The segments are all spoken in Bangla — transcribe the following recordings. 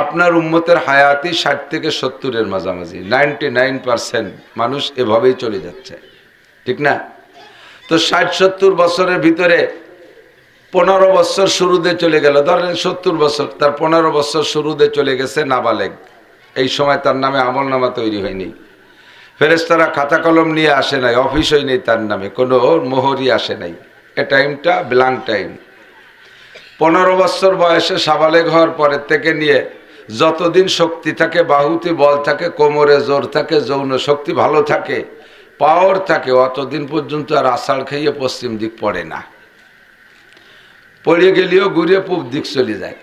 আপনার উম্মতের হায়াতি ষাট থেকে সত্তরের মাঝামাঝি নাইনটি নাইন পার্সেন্ট মানুষ এভাবেই চলে যাচ্ছে। ঠিক না? তো ষাট সত্তর বছরের ভিতরে পনেরো বছর শুরুতে চলে গেল। ধরেন সত্তর বছর, তার পনেরো বছর শুরুতে চলে গেছে নাবালেগ। এই সময় তার নামে আমল নামা তৈরি হয়নি। ফেরেস্তারা খাতা কলম নিয়ে আসে নাই অফিস নেই তার নামে, কোনো মোহরই আসে নাই। এ টাইমটা ব্ল্যাঙ্ক টাইম পনেরো বছর বয়সে সাবালেগ হওয়ার পরের থেকে নিয়ে যতদিন শক্তি থাকে, বাহুতে বল থাকে, কোমরে জোর থাকে, যৌন শক্তি ভালো থাকে পাওয়ার থাকে, অতদিন পর্যন্ত আর আষাঢ় খাইয়ে পশ্চিম দিক পড়ে না। পড়ে গেলেও ঘুরে পূব দিক চলে যায়।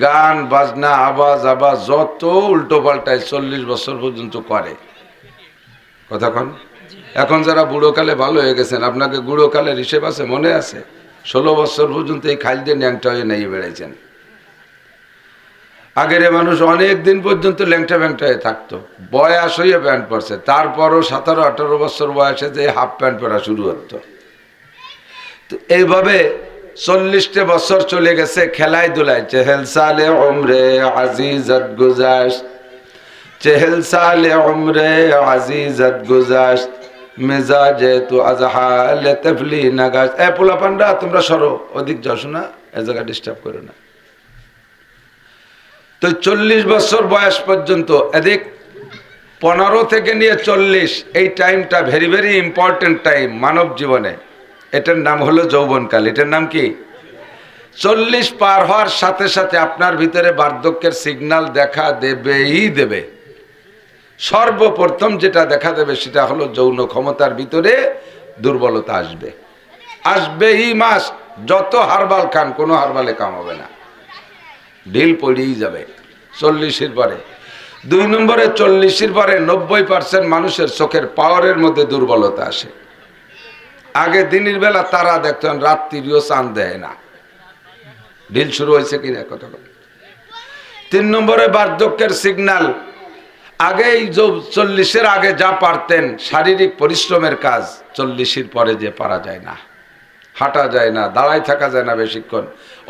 গান, বাজনা, আওয়াজ আবাজ যত উল্টো পাল্টায় চল্লিশ বছর পর্যন্ত করে। কতক্ষণ এখন যারা বুড়োকালে ভালো হয়ে গেছেন, আপনাকে বুড়োকালের হিসেব আছে? মনে আছে? ষোলো বছর পর্যন্ত এই খাল দিয়ে ন্যাংটা হয়ে নেই বেড়েছেন আগের মানুষ অনেক দিন পর্যন্ত ল্যাংটা ব্যাংটা থাকতো। বয়স হয়ে প্যান্ট পরছে। তারপরও সতেরো, আঠারো বছর বয়সে যে হাফ প্যান্ট পরা শুরু হতো। তো এইভাবে চল্লিশটা বছর চলে গেছে খেলায় দুলায় চেহেল সালে ওমরে আজিজত গুজাস চেহেল সালে ওমরে আজিজত গুজাস মেজাজে তু আজহাল তফলি নাগাস এ পোলা পান্ডা তোমরা সরো। অধিক যাও শোনা, এ জায়গা ডিস্টার্ব করো না। তো চল্লিশ বছর বয়স পর্যন্ত, এদিক, পনেরো থেকে নিয়ে চল্লিশ, এই টাইমটা ভেরি ভেরি ইম্পর্টেন্ট টাইম মানব জীবনে। এটার নাম হলো যৌবনকাল। এটার নাম কি? চল্লিশ পার হওয়ার সাথে সাথে আপনার ভিতরে বার্ধক্যের সিগন্যাল দেখা দেবেই দেবে। সর্বপ্রথম যেটা দেখা দেবে সেটা হলো যৌন ক্ষমতার ভিতরে দুর্বলতা আসবে। আসবে এই মাস, যত হারবাল খান, কোনো হারবালে কাম হবে না। ঢিল পড়েই যাবে। চল্লিশের পরে। দুই নম্বরে চল্লিশের পরে নব্বই পার্সেন্ট মানুষের চোখের পাওয়ারের মধ্যে দুর্বলতা আসে। আগে দিনের বেলা তারা দেখতেন, রাত্রিও চান দেয় না। ঢিল শুরু হয়েছে কিনা কথা। তিন নম্বরে বার্ধক্যের সিগন্যাল আগেই চল্লিশের আগে যা পারতেন, শারীরিক পরিশ্রমের কাজ চল্লিশের পরে যে পারা যায় না। হাঁটা যায় না, দাঁড়ায় থাকা যায় না বেশিক্ষণ।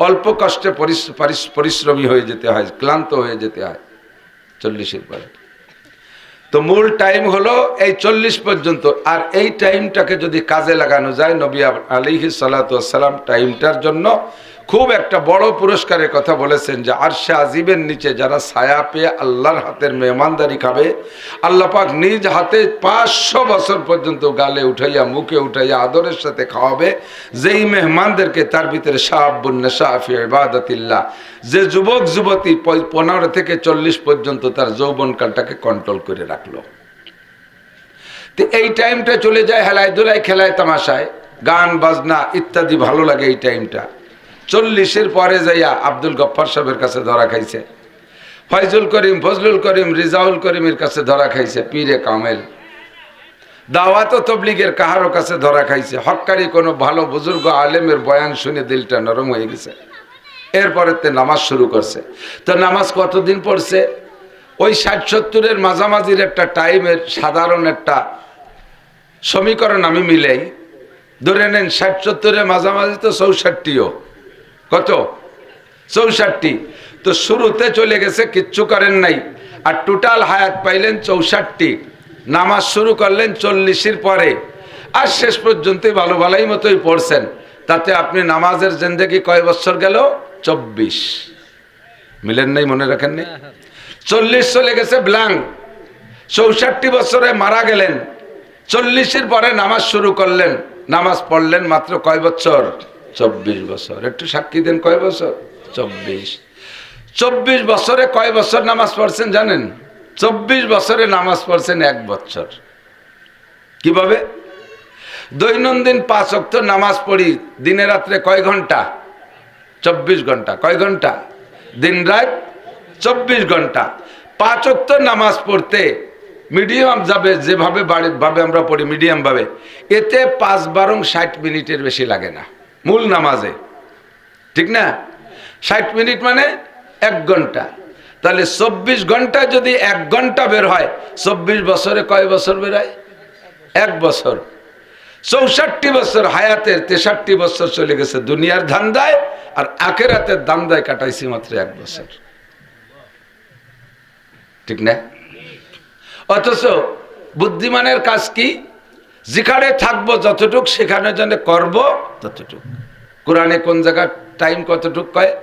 অল্প কষ্টে পরিশ্রমী হয়ে যেতে হয়, ক্লান্ত হয়ে যেতে হয় চল্লিশের পরে। তো মূল টাইম হলো এই চল্লিশ পর্যন্ত, আর এই টাইমটাকে যদি কাজে লাগানো যায় নবী আলিহি সাল্লাম টাইমটার জন্য খুব একটা বড় পুরস্কারের কথা বলেছেন যে আরশা আজিবের নিচে যারা ছায়া পেয়ে আল্লাহর হাতের মেহমানদারি খাবে, আল্লাহ পাক নিজ হাতে পাঁচশো বছর পর্যন্ত গালে উঠাইয়া, মুখে উঠাইয়া আদরের সাথে খাওয়াবে। যেই মেহমানদেরকে তার ভিতরে শাহাবুন্নেশাফি ইবাদতিল্লাহ, যে যুবক, যুবতী পনেরো থেকে চল্লিশ পর্যন্ত তার যৌবনকালটাকে কন্ট্রোল করে রাখল। তো এই টাইমটা চলে যায়, হেলায় দুলায় খেলায় তামাশায়, গান, বাজনা ইত্যাদি ভালো লাগে এই টাইমটা চল্লিশের পরে যাইয়া আব্দুল গফ্ফার সাহেবের কাছে ধরা খাইছে। ফয়জুল করিম, ফজলুল করিম, রিজাউল করিমের কাছে ধরা খাইছে, পীরে কামেল। দাওয়াত তবলিগের কাহারও কাছে ধরা খাইছে। হক্কারি কোনো ভালো বুজুর্গ আলেমের বয়ান শুনে দিলটা নরম হয়ে গেছে। এরপরে তে নামাজ শুরু করছে। তো নামাজ কতদিন পড়ছে? ওই ষাট সত্তরের মাঝামাঝির একটা টাইমের সাধারণ একটা সমীকরণ আমি মিলাই। ধরে নেন ষাট সত্তরের মাঝামাঝি তো চৌষট্টিও। কত? চৌষট্টি। তো শুরুতে চলে গেছে, কিচ্ছু করেন নাই। আর টোটাল হায়াত পাইলেন চৌষট্টি। নামাজ শুরু করলেন চল্লিশের পরে। আর শেষ পর্যন্ত ভালো ভালোই মতোই পড়ছেন। তাতে আপনি নামাজের জেন্দেগি কয় বছর গেল? চব্বিশ। মিলেন নাই, মনে রাখেন নাই চল্লিশ চলে গেছে ব্ল্যাঙ্ক চৌষট্টি বছরে মারা গেলেন। চল্লিশের পরে নামাজ শুরু করলেন। নামাজ পড়লেন মাত্র কয় বছর? চব্বিশ বছর। একটু সাক্ষী দেন, কয় বছর? চব্বিশ। চব্বিশ বছরে কয় বছর নামাজ পড়ছেন জানেন? চব্বিশ বছরে নামাজ পড়ছেন এক বছর। কীভাবে? দৈনন্দিন পাঁচ অক্ত নামাজ পড়ি, দিনে রাত্রে কয় ঘণ্টা? চব্বিশ ঘণ্টা। কয় ঘণ্টা? দিন রাত চব্বিশ ঘণ্টা। পাঁচ অক্ত নামাজ পড়তে মিডিয়াম যাবে, যেভাবে ভাবে আমরা পড়ি, মিডিয়াম ভাবে। এতে পাঁচ বারং ষাট মিনিটের বেশি লাগে না। মূল নামাজে। ঠিক না? ষাট মিনিট মানে এক ঘণ্টা। তাহলে চব্বিশ ঘণ্টা যদি এক ঘণ্টা বের হয়, চব্বিশ বছরে কয় বছর বের হয়? এক বছর। চৌষট্টি বছর হায়াতের তেষট্টি বছর চলে গেছে দুনিয়ার ধান্দায়, আর আখের আখেরাতের দান্দায় কাটাইছি মাত্র এক বছর। ঠিক না? অথচ বুদ্ধিমানের কাজ কি? যেখানে থাকব যতটুক, সেখানে যেন করব ততটুক। কোরআনে কোন জায়গার টাইম কতটুক কয়?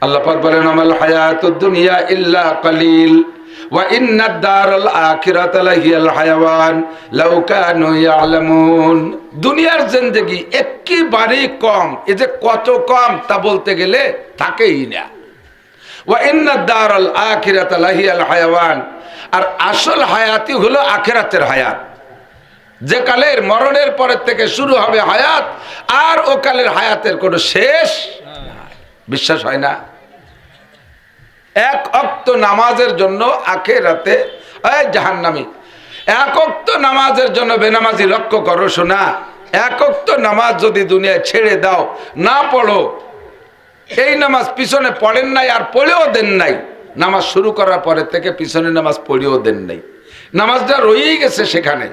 আল্লাহ বলেন, আমাল হায়াত দুনিয়া ইল্লা কালিল, ওয়া দুনিয়ার জিন্দেগি একেবারেই কম। এ যে কত কম তা বলতে গেলে থাকেই না। ওয়া আখিরাতা আর আসল হায়াতি হলো আখিরাতের হায়াত। যে কালের মরণের পরের থেকে শুরু হবে হায়াত, আর ও কালের হায়াতের কোনো শেষ বিশ্বাস হয় না? এক অক্ত নামাজের জন্য আখেরাতে, এই জাহান্নামি, এক অক্ত নামাজের জন্য বেনামাজি লক্ষ্য করো শোনা, এক অক্ত নামাজ যদি দুনিয়ায় ছেড়ে দাও, না পড়ো, এই নামাজ পিছনে পড়েন নাই আর পড়েও দেন নাই। নামাজ শুরু করার পরে থেকে পিছনে নামাজ পড়েও দেন নাই। নামাজটা রয়েই গেছে সেখানে।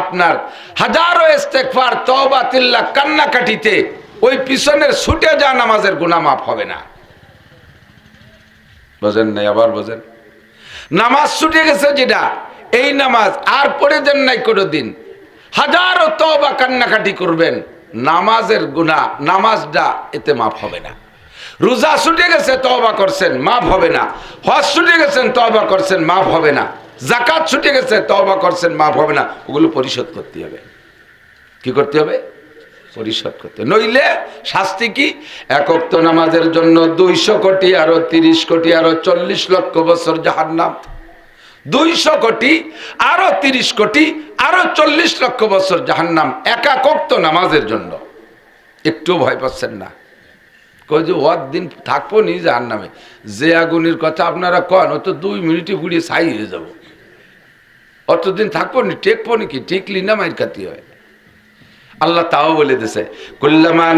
আপনার হাজারো ইস্তেকফার তওবা, তিল্লা, কান্নাকাটিতে ওই পিছনের ছুটে যা নামাজের গুনাহ মাফ হবে না। বোঝেন নাই আবার বোঝেন? নামাজ ছুটে গেছে যেটা, এই নামাজ আর পড়ে দেন নাই কোনো দিন হাজারো তওবা, কান্নাকাটি করবেন, নামাজের গুণা নামাজটা এতে মাফ হবে না। রোজা ছুটে গেছে, তওবা করছেন, মাফ হবে না। হজ ছুটে গেছেন, তওবা করছেন, মাফ হবে না। জাকাত ছুটে গেছে, তওবা করছেন, মাফ হবে না। ওগুলো পরিশোধ করতে হবে। কি করতে হবে? পরিশোধ করতে নইলে শাস্তি কি? একক্ত নামাজের জন্য দুইশো কোটি, আরও তিরিশ কোটি, আরও চল্লিশ লক্ষ বছর যাহার নাম দুইশো কোটি, আরও তিরিশ কোটি, আরও চল্লিশ লক্ষ বছর জাহান্নাম। একাকক্ত নামাজের জন্য। একটু ভয় পাচ্ছেন না। কই যে ওর দিন থাকব নি জাহান নামে যে আগুনের কথা আপনারা কন, ও তো দুই মিনিটে পুড়িয়ে ছাই হয়ে যাব। অতদিন থাকব নি টেকবো নাকি টিকলি না মায়ের খাতি হয়? আল্লাহ তাও বলে দিছে, কুল্লামা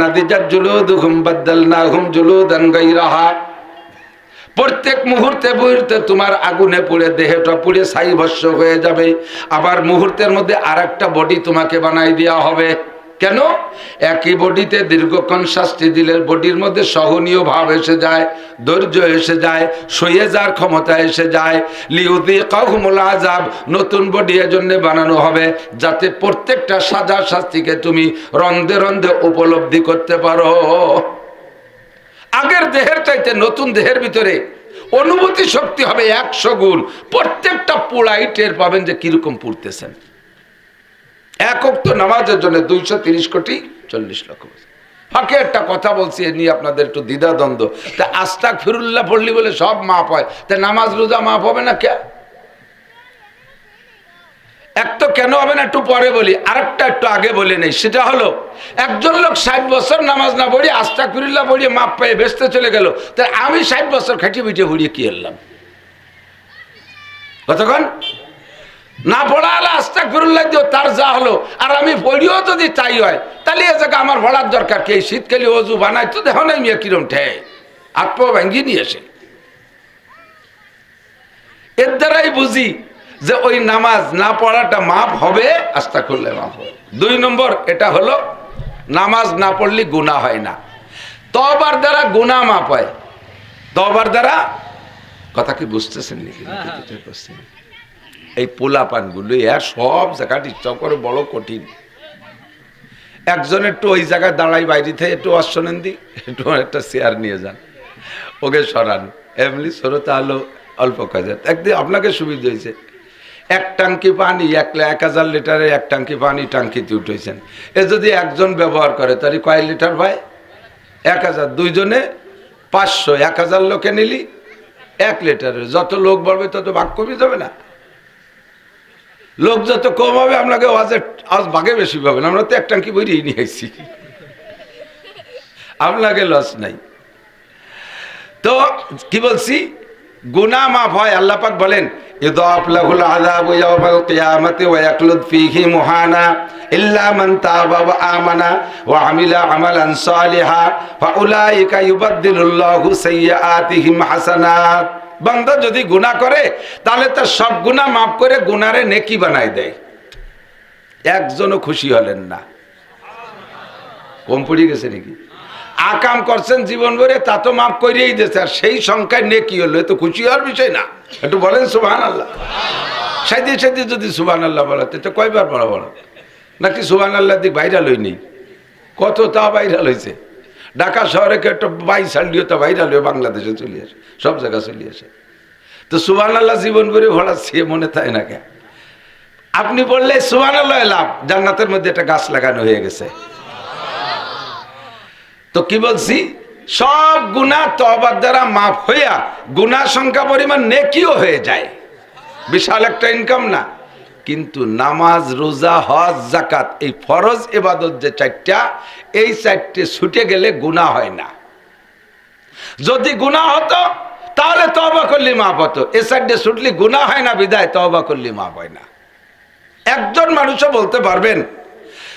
জুলুদ গাইরাহা প্রত্যেক মুহূর্তে মুহূর্তে তোমার আগুনে পড়ে, দেহটা পুড়ে সাই ভস্য হয়ে যাবে। আবার মুহূর্তের মধ্যে আর একটা বডি তোমাকে বানাই দেওয়া হবে। কেন? একই বডিতে দীর্ঘক্ষণ শাস্তি দিলে বডির মধ্যে সহনীয় ভাব এসে যায়, ধৈর্য এসে যায়, সইয়ে যার ক্ষমতা এসে যায়। লিউদি কাহুমুল আজাব নতুন বডি এজন্য বানানো হবে যাতে প্রত্যেকটা সাজা শাস্তিকে তুমি রন্ধে রন্ধে উপলব্ধি করতে পারো। আগের দেহের চাইতে নতুন দেহের ভিতরে অনুভূতি শক্তি হবে একশো গুণ। প্রত্যেকটা পোড়াই টের পাবেন যে কীরকম পড়তেছেন। একক তো নামাজের জন্য দুইশো তিরিশ কোটি চল্লিশ লক্ষ। ফাঁকে একটা কথা বলছি, এ নিয়ে আপনাদের একটু দ্বিধাদ্বন্দ্ব। তা আস্তাক ফিরুল্লাহ পড়লি বলে সব মাপ হয়। তা নামাজ রোজা মাপ হবে না কে? এক তো কেন হবে না একটু পরে বলি, আরেকটা একটু আগে বলে নেই। সেটা হলো, একজন লোক ষাট বছর নামাজ না পড়ি আস্তাক ফিরুল্লাহ পড়িয়ে মাপ পেয়ে বেসতে চলে গেল। তা আমি ষাট বছর খাটিয়ে পিটিয়ে পড়িয়ে কি এলাম? কতক্ষণ? না পড়া হলে আস্তাক ফিরুল্লাহ দিও তার যা হলো। আর আমি পড়িও যদি তাই হয় তাহলে এ জায়গা আমার পড়ার দরকার কি? শীতকালে অজু বানাই তো দেখো নাই মিয়া কিরম ঠে আত্ম ভেঙ্গি নিয়েছে এর দ্বারাই বুঝি যে ওই নামাজ না পড়াটা মাপ হবে আস্তা করলে মাপ হবে। দুই নম্বর এটা হলো নামাজ না পড়লে গুণা হয় না। তবার দ্বারা গুণা মাপ হয়। তবার দ্বারা কথা কি বুঝতেছেন নাকি? বুঝতেছেন? এই পোলা পানগুলো এর সব জায়গা ডিস্টার্ব করে, বড় কঠিন। একজন একটু ওই জায়গায় দাঁড়াই, বাইরে থেকে একটু অশ্বনেন দি একটু একটা চেয়ার নিয়ে যান। ওকে সরান। এমনি সরতে হলো অল্প কাজে একদিন আপনাকে সুবিধা হয়েছে। এক টাঙ্কি পানি, এক এক হাজার লিটারে এক টাঙ্কি পানি টাঙ্কিতে উঠেছেন। এ যদি একজন ব্যবহার করে, তাহলে কয় লিটার ভাই? এক হাজার। দুইজনে পাঁচশো। এক হাজার লোকে নিলি, এক লিটারের। যত লোক বাড়বে তত ভাগ কমে যাবে না। লোক যত কম হবে আপনাকে আওয়াজ ভাগে বেশি পাবেন। আমরা তো এক টাঙ্কি বইরেই নিয়ে আসছি আপনাকে লস নাই। তো কি বলছি? গুনা মাফ হয়, আল্লাহ পাক বলেন ইদাফ মান আমানা আমিলা সালিহা। হাসানাত। বান্দা যদি গুনাহ করে, তাহলে তার সব গুনাহ মাফ করে গুনারে নেকি বানায় দেয়। একজনও খুশি হলেন না। কম পড়ে গেছে নাকি? আকাম করছেন জীবন ভরে, তা তো মাফ করিয়েই দিয়েছে, আর সেই সংখ্যায় নে কি হলো তো খুশি হওয়ার বিষয় না। একটু বলেন সুবাহান আল্লাহ সাইদে সাইদে যদি সুবাহান আল্লাহ বলা, তো কয়বার বড় বড় নাকি সুবাহান আল্লাহ দিক ভাইরাল হয়নি? কত তা ভাইরাল হয়েছে? ঢাকা শহরে কেউ একটা বাইশ সালিও তো ভাইরাল হয়ে বাংলাদেশে চলে আসে, সব জায়গায় চলে আসে। তো সুবাহান আল্লাহ জীবন ভরে ভরাচ্ছে মনে থাকে না কে আপনি বললে সুবাহান আল্লাহ লাভ, জান্নাতের মধ্যে একটা গাছ লাগানো হয়ে গেছে। তো কি বলছি? সব গুণা তবার দ্বারা মাফ হইয়া গুণা সংখ্যা পরিমাণ নেকিও হয়ে যায়। বিশাল একটা ইনকাম না। কিন্তু নামাজ, রোজা, হজ জাকাত এই ফরজ এবাদত যে চারটা, এই চারটে ছুটে গেলে গুণা হয় না। যদি গুণা হতো, তাহলে তবা করলে মাপ হতো। এ চারটে ছুটলে গুণা হয় না, বিদায় তবা করলে মাপ হয় না। একজন মানুষও বলতে পারবেন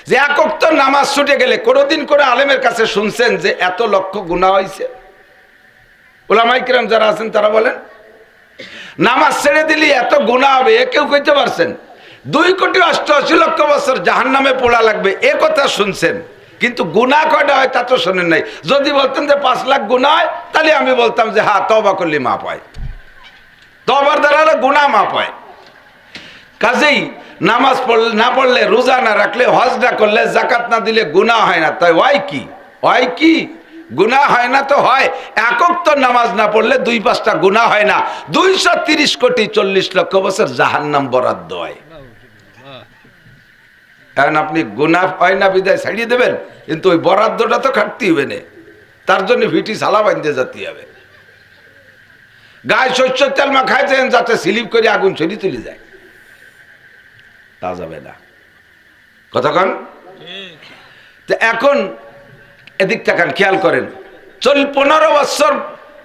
যে একক তো নামাজ ছুটে গেলে কোনোদিন করে আলেমের কাছে শুনছেন যে এত লক্ষ গুণা হয়েছে ওলামাইকিরাম যারা আছেন তারা বলেন, নামাজ ছেড়ে দিলে এত গুণা হবে, এ কেউ কইতে পারছেন? দুই কোটি অষ্টআশি লক্ষ বছর জাহান নামে পোড়া লাগবে, এ কথা শুনছেন। কিন্তু গুণা কয়টা হয় তা তো শোনেন নাই। যদি বলতেন যে পাঁচ লাখ গুণা হয়, তাহলে আমি বলতাম যে হ্যাঁ তবা করলে মাপ হয়। তবার দ্বারা গুণা মাপ হয়। কাজেই নামাজ পড়লে না পড়লে রোজা না রাখলে, হজ না করলে জাকাত না দিলে গুণা হয় না। তাই হয় কি? হয় কি? গুণা হয় না তো হয়। একক তো নামাজ না পড়লে দুই পাঁচটা গুণা হয় না। দুইশো তিরিশ কোটি চল্লিশ লক্ষ বছর জাহান্নাম বরাদ্দ হয়। এখন আপনি গুণা হয় না, বিদায় ছাড়িয়ে দেবেন, কিন্তু ওই বরাদ্দটা তো খাটতে হবে না। তার জন্য ভিটি সালা বাঁধতে যেতে হবে। গায়ে শস্য তেল মাখাইছেন, যাতে স্লিপ করে আগুন ছড়ি তুলে যায়। তা যাবে না। কতক্ষণ তো এখন এদিক তাকান খেয়াল করেন। চল পনেরো বছর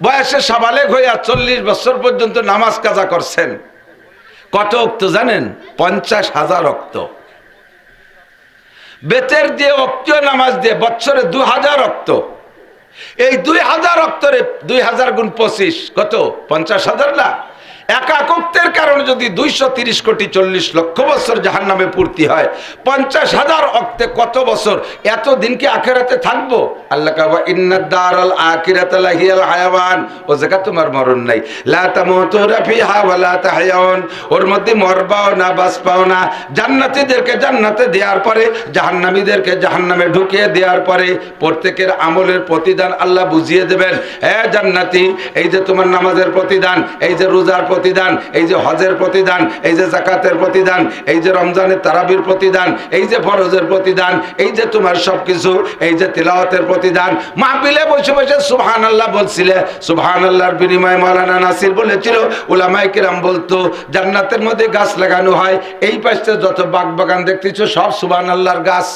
বয়সে সাবালেক হইয়া চল্লিশ বছর পর্যন্ত নামাজ কাজা করছেন। কত অক্ত জানেন? পঞ্চাশ হাজার অক্ত। বেতের দিয়ে অক্তীয় নামাজ দিয়ে বছরে দু হাজার রক্ত। এই দুই হাজার রক্তরে দুই হাজার গুণ পঁচিশ, কত? পঞ্চাশ হাজার না? একাকত্বের কারণে যদি দুইশো তিরিশ কোটি চল্লিশ লক্ষ বছর জাহান নামে পূর্তি হয়, পঞ্চাশ হাজার অক্তে কত বছর? এত দিনকে আখেরাতে থাকব? আল্লাহ কাবা ইন্নাদ্দার আল হায়াওয়ান। ও জায়গা তোমার মরণ নাই। ওর মধ্যে মরবাও না বাঁচপাও না। জান্নাতীদেরকে জান্নাতে দেওয়ার পরে, জাহান্নামীদেরকে জাহান্নামে ঢুকিয়ে দেওয়ার পরে, প্রত্যেকের আমলের প্রতিদান আল্লাহ বুঝিয়ে দেবেন। হ্যাঁ জান্নাতি, এই যে তোমার নামাজের প্রতিদান, এই যে রোজার প্রতিদান, এই যে হজের প্রতিদান, এই যে জাকাতের প্রতিদান, এই যে রমজানের তারাবির প্রতিদান, এই যে ফরজের প্রতিদান, এই যে তোমার সবকিছু, এই যে তিলাওয়াতের প্রতিদান মাহবিলে বসে বসে সুবহান আল্লাহ বলছিলে। সুবহান আল্লাহর বিনিময়ে মাওলানা নাসির বলেছিল, উলামায়ে কিরাম বলতো, জান্নাতের মধ্যে গাছ লাগানো হয়, এই পাশে যত বাগ বাগান দেখতেছো, সব সুবহান আল্লাহর গাছ।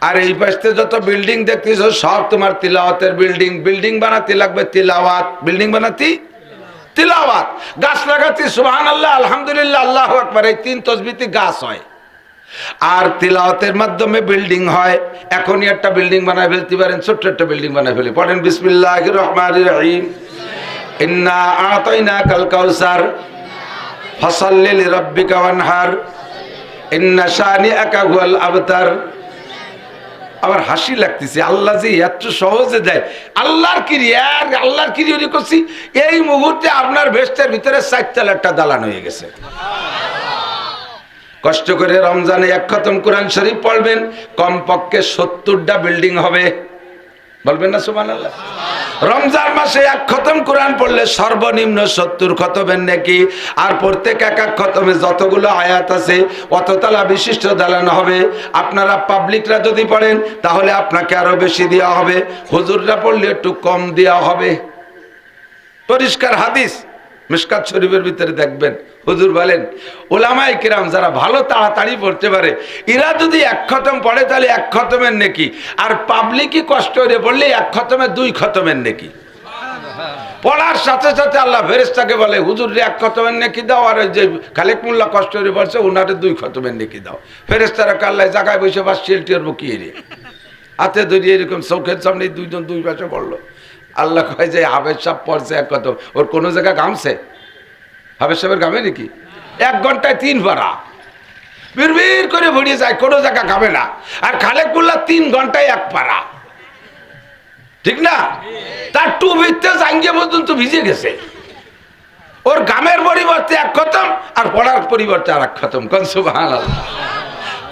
আর এই পাশে যত বিল্ডিং দেখতেছো, সব তোমার তিলাওয়াতের বিল্ডিং বিল্ডিং বানাতে লাগবে তিলাওয়াত। বিল্ডিং বানাতি? তিলাওয়াত। গাছ লাগাতে সুবহান আল্লাহ আলহামদুলিল্লাহ, আল্লাহ আকবার। এই তিন তসবিতি গাছ হয়। আর তিলাওয়াতের মাধ্যমে বিল্ডিং হয়। এখনই একটা বিল্ডিং বানায় ফেলতে পারেন, ছোট্ট একটা বিল্ডিং বানায় ফেলি। পড়েন বিসমিল্লাহ রহমান রহিম। ইন্না আতাইনা কাল কাউসার। ফসল্লিল রব্বিকা ওয়ানহার। ইন্না শানিআকা হুয়াল আবতার। আমার হাসি লাগতেছে, আল্লাহ যে এত সহজে দেয়, আল্লাহর কিরি, আর আল্লাহর কিরি করছি, এই মুহূর্তে আপনার ভেস্টের ভিতরে চারটাল একটা দালান হয়ে গেছে। কষ্ট করে রমজানে এক খতম কোরআন শরীফ পড়বেন, কমপক্ষে সত্তরটা বিল্ডিং হবে। বলবেন না সুমান আল্লাহ রমজান মাসে এক খতম কোরআন পড়লে সর্বনিম্ন সত্তর খতমের নাকি। আর প্রত্যেক এক এক খতমে যতগুলো আয়াত আছে, অততলা বিশিষ্ট দালান হবে। আপনারা পাবলিকরা যদি পড়েন, তাহলে আপনাকে আরও বেশি দেওয়া হবে। হুজুররা পড়লে একটু কম দেওয়া হবে। পরিষ্কার হাদিস মিসকাত শরীফের ভিতরে দেখবেন। হুজুর বলেন ওলামাই কিরাম যারা ভালো তাড়াতাড়ি পড়তে পারে, এরা যদি এক খতম পড়ে তাহলে এক খতমের নেকি? আর পাবলিকই কষ্ট করে পড়লে এক খতমে দুই খতমের নেকি? পড়ার সাথে সাথে আল্লাহ ফেরেস্তাকে বলে, হুজুর এক খতমের নেকি দাও, আর যে খালেক মোল্লা কষ্ট করে পড়ছে, উনারে দুই খতমের নেকি দাও। ফেরেস্তারা কাল্লায় জায়গায় বসে, বাস শিলটির বুকিয়ে রে হাতে ধরিয়ে এরকম চোখের সামনে দুইজন দুই পাশে পড়ল আল্লাহ কয় যে হাবের সাপ পড়ছে এক কত ওর কোনো জায়গা ঘামছে? হাবের সাপের ঘামে নাকি? এক ঘন্টায় তিন পারা বিড়বিড় করে ভরিয়ে যায়, কোনো জায়গা খাবে না। আর খালেকুল্লা তিন ঘন্টায় এক পারা ঠিক না? তার টু ভিত্তে জাঙ্গিয়ে পর্যন্ত ভিজে গেছে। ওর গামের পরিবর্তে এক খতম, আর পড়ার পরিবর্তে আর এক খতম কনসুবাহান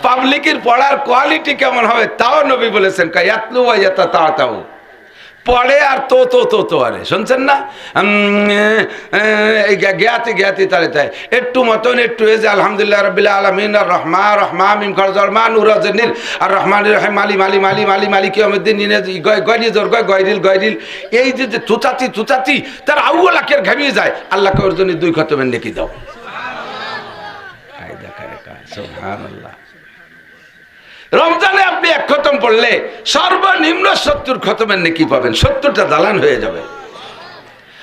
পাবলিকের পড়ার কোয়ালিটি কেমন হবে, তাও নবী বলেছেন, কায়াতলু ওয়াইয়াতা তাও পড়ে আর তো তো তো তো আরে, শুনছেন না? জ্ঞাতি জ্ঞাতি তালে তাই। একটু মতন, একটু এই যে আলহামদুলিল্লাহ রবিল্লা আলমিন, আর রহমা রহমা মিম খরজর মা নুর জনির আর রহমান, রহিম, মালি মালি মালি মালি মালি কি অমিদ্দিন নিনে গয়রি জোর গয় গয়রিল গয়রিল এই যে যে তুচাতি তুচাতি তার আউ লাখের ঘামিয়ে যায়। আল্লাহকে ওর জন্য দুই খতমের নেকি দাও। কায়দা করে সুবহানাল্লাহ। রমজানে আপনি এক খতম পড়লে সর্বনিম্ন সত্তর খতমের নেকি পাবেন, সত্তরটা দালান হয়ে যাবে।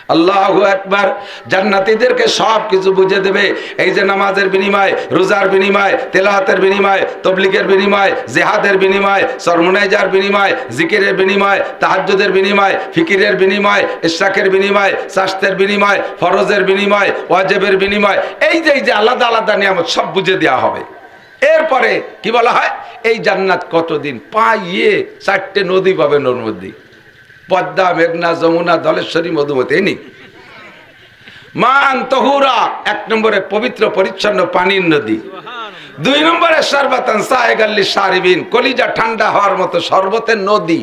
আল্লাহ একবার জান্নাতীদেরকে সব কিছু বুঝে দেবে। এই যে নামাজের বিনিময়, রোজার বিনিময় তেলাহাতের বিনিময়, তবলিগের বিনিময়, জেহাদের বিনিময়, সরমুনাইজার বিনিময়, জিকিরের বিনিময়, তাহাজ্জুদের বিনিময়, ফিকিরের বিনিময়, ইশরাকের বিনিময় স্বাস্থ্যের বিনিময়, ফরজের বিনিময়, ওয়াজেবের বিনিময়, এই যে এই যে আলাদা আলাদা নিয়ামত সব বুঝে দেওয়া হবে। এরপরে কি বলা হয়? এই জান্নাত কতদিন? পাইয়ে চারটে নদী পাবে ওর মধ্যে। পদ্মা, মেঘনা, যমুনা, ধলেশ্বরী, মধুমতি নি। মান তহুরা, এক নম্বরে পবিত্র, পরিচ্ছন্ন পানির নদী। দুই নম্বরে সর্বতন সাহেগাল্লি সারিবিন, কলিজা ঠান্ডা হওয়ার মতো সর্বতের নদী।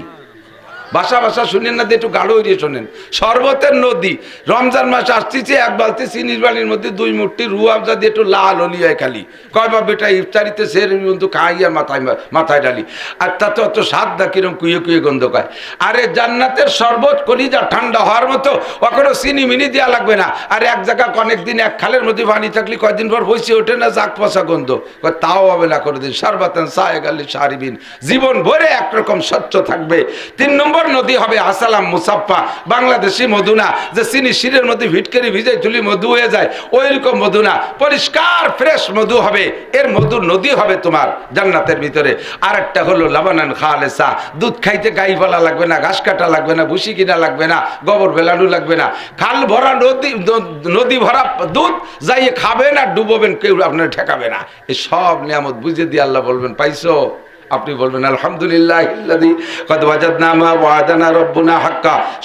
বাসা বাসা শুনেন না একটু গাঢ় হইয়ে শোনেন। শরবতের নদী, রমজান মাস আসতেছে, এক বালতি চিনির বালির মধ্যে দুই মুঠি রুয়াবজা দিয়ে একটু লাল হলিয়ায় খালি। কয় বা বেটা, ইফতারিতে সে কিন্তু খাইয়া মাথায় মাথায় ডালি আর তাতে অত স্বাদ দা কিরম কুয়ে কুয়ে গন্ধ পায় আরে জান্নাতের শরবত কলিজা ঠান্ডা হওয়ার মতো, ওখানে চিনি মিনি দেওয়া লাগবে না। আর এক জায়গা অনেক দিন এক খালের মধ্যে পানি থাকলে কয়দিন পর বসে ওঠে না জাক পচা গন্ধ। তাও না করে দিন সারবাতান সাহেব আলী সারিবিন। জীবন ভরে একরকম স্বচ্ছ থাকবে। তিন নম্বর নদী হবে আসালাম মুসাফা। বাংলাদেশি মধুনা, যে চিনি শিরের মধ্যে ভিটকেরি ভিজে তুলি মধু হয়ে যায় ওই রকম মধুনা। পরিষ্কার, ফ্রেশ মধু হবে, এর মধু নদী হবে তোমার জান্নাতের ভিতরে। আর একটা হলো লাবানান খালেসা, দুধ খাইতে গাই ফেলা লাগবে না, ঘাস কাটা লাগবে না, ভুসি কিনা লাগবে না, গোবর বেলানো লাগবে না। খাল ভরা নদী নদী ভরা দুধ যাইয়ে খাবেন আর ডুবোবেন, কেউ আপনার ঠেকাবে না। এই সব নিয়ামত বুঝে দিয়ে আল্লাহ বলবেন, পাইছো? আপনি বলবেন, আলহামদুলিল্লাহ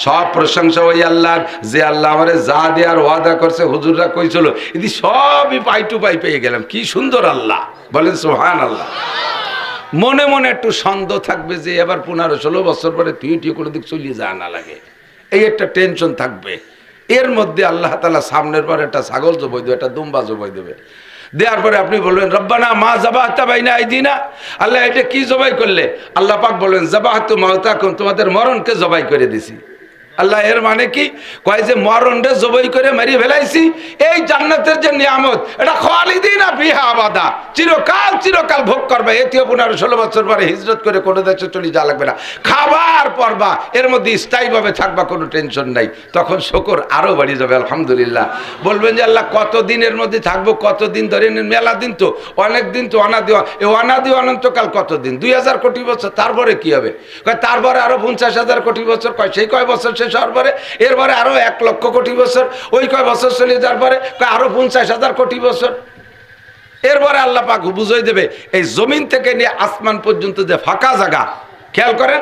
সব প্রশংসা ওই আল্লাহর, যে আল্লাহ আমারে যা দেওয়ার ওয়াদা করছে হুজুররা কইছিল। এদি সবই পাই টু পাই পেয়ে গেলাম। কি সুন্দর আল্লাহ। বলেন সুহান আল্লাহ মনে মনে একটু সন্দেহ থাকবে যে এবার পনেরো ষোলো বছর পরে তুই টিয়ে কোনো দিক চলিয়ে যা না লাগে। এই একটা টেনশন থাকবে। এর মধ্যে আল্লাহ তালা সামনের পর একটা ছাগল জবাই দেবে, একটা দুম্বা জবাই দেবে। দেওয়ার পরে আপনি বলবেন, রব্বানা মা জবাহতা বাইনা আইদিনা? আল্লাহ এটা কি জবাই করলে? আল্লাহ পাক বলবেন জবাহতু মাহতাকুম তোমাদের মরণকে জবাই করে দিছি। আল্লাহ এর মানে কি? কয় যে মরণরে জবাই করে মারি ফেলাইছি, এই জান্নাতের যে নিয়ামত, এটা খালিদিন বিহা আবাদা। চিরকাল চিরকাল ভোগ করবে। এটিও পনেরো ষোলো বছর পরে হিজরত করে কোনো দেশে চলে যাওয়া লাগবে না। খাবার পরবা, এর মধ্যে স্থায়ীভাবে থাকবা, কোনো টেনশন নাই। তখন শকর আরও বাড়ি যাবে, আলহামদুলিল্লাহ। বলবেন যে আল্লাহ কত দিনের মধ্যে থাকব, কতদিন ধরে? নেন? মেলা দিন তো, অনেক দিন তো অনাদি এই অনাদি অনন্তকাল কতদিন? দুই হাজার কোটি বছর, তারপরে কি হবে? কয়, তারপরে আরও পঞ্চাশ হাজার কোটি বছর, কয়, সেই কয় বছর শেষ হওয়ার পরে, এরপরে আরও এক লক্ষ কোটি বছর, ওই কয় বছর চলে যাওয়ার পরে আরও পঞ্চাশ হাজার কোটি বছর। এরপরে আল্লাহ পাক বুঝাই দেবে, এই জমিন থেকে নিয়ে আসমান পর্যন্ত যে ফাঁকা জায়গা, খেয়াল করেন,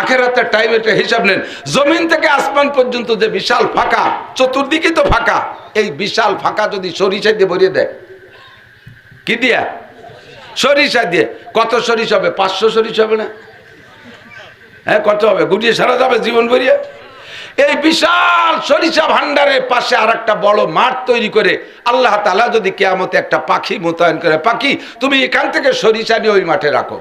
আখেরাতের টাইম একটা হিসাব নেন, জমিন থেকে আসমান পর্যন্ত যে বিশাল ফাঁকা চতুর্দিকে তো ফাঁকা, এই বিশাল ফাঁকা যদি সরিষা দিয়ে ভরিয়ে দেয়, কি দিয়া? সরিষা দিয়ে, কত সরিষ হবে? পাঁচশো সরিষ হবে না? হ্যাঁ কত হবে? গুটিয়ে সারা যাবে জীবন ভরিয়ে। এই বিশাল সরিষা ভান্ডারের পাশে আর একটা বড় মাঠ তৈরি করে আল্লাহ তালা যদি কেয়ামতে একটা পাখি মোতায়েন করে, পাখি, তুমি এখান থেকে সরিষা নিয়ে ওই মাঠে রাখো।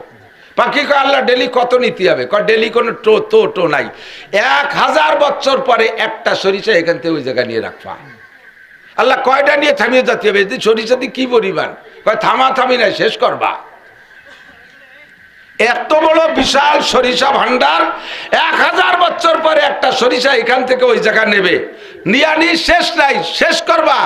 পাখি কয়, আল্লাহ, ডেলি কত নিতে হবে? কয়, ডেলি কোনো টো, তো, টো নাই। এক হাজার বছর পরে একটা সরিষা এখান থেকে ওই জায়গায় নিয়ে রাখবা। আল্লাহ, কয়টা নিয়ে থামিয়ে যাতে হবে? সরিষা দিয়ে কি পরিমাণ? কয়, থামা থামি নাই, শেষ করবা। এত বড় বিশাল সরিষা ভান্ডার এক হাজার বছর পরে একটা সরিষা এখান থেকে ওই জায়গা নেবে। নিয়ানি শেষ নাই, শেষ করবা।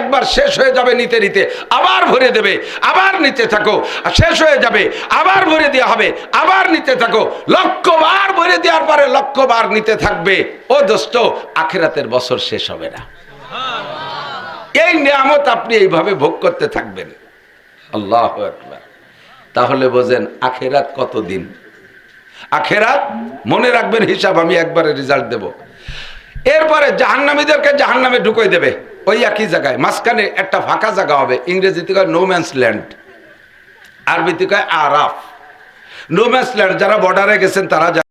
একবার শেষ হয়ে যাবে নিতে নিতে, আবার ভরে দেবে, আবার নিতে থাকো শেষ হয়ে যাবে, আবার ভরে দেওয়া হবে, আবার নিতে থাকো। লক্ষবার ভরে দেওয়ার পরে লক্ষবার নিতে থাকবে। ও দোস্ত, আখেরাতের বছর শেষ হবে না। এই নিয়ামত আপনি এইভাবে ভোগ করতে থাকবেন। আল্লাহ একবার তাহলে বোঝেন আখেরাত কত দিন আখেরাত মনে রাখবেন হিসাব আমি একবারে রেজাল্ট দেব। এরপরে জাহান্নামীদেরকে জাহান্নামে ঢুকোই দেবে। ওই একই জায়গায়। মাঝখানে একটা ফাঁকা জায়গা হবে। ইংরেজিতে কয় নো ম্যান্স ল্যান্ড আরবিতে কয় আরাফ। নো ম্যান্স ল্যান্ড যারা বর্ডারে গেছেন তারা।